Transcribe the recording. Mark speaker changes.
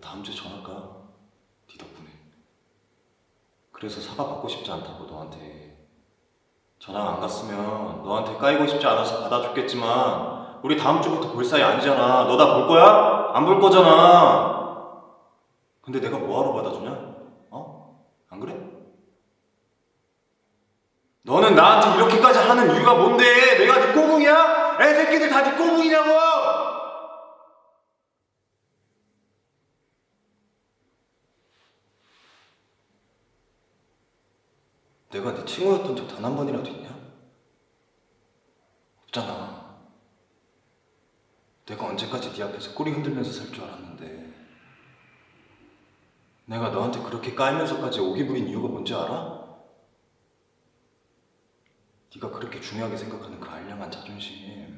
Speaker 1: 다음 주에 전화가 네 덕분에 그래서 사과 받고 싶지 않다고 너한테 전화 안 갔으면 너한테 까이고 싶지 않아서 받아줬겠지만 우리 다음 주부터 볼 사이 아니잖아 너 나 볼 거야? 안 볼 거잖아 근데 내가 뭐하러 받아주냐? 어? 안 그래? 너는 나한테 이렇게까지 하는 이유가 뭔데? 내가 네 꼬붕이야? 애새끼들 다 네 꼬붕이냐고! 내가 네 친구였던 적 단 한 번이라도 있냐? 없잖아. 내가 언제까지 네 앞에서 꼬리 흔들면서 살 줄 알았는데 내가 너한테 그렇게 까이면서까지 오기 부린 이유가 뭔지 알아? 네가 그렇게 중요하게 생각하는 그 알량한 자존심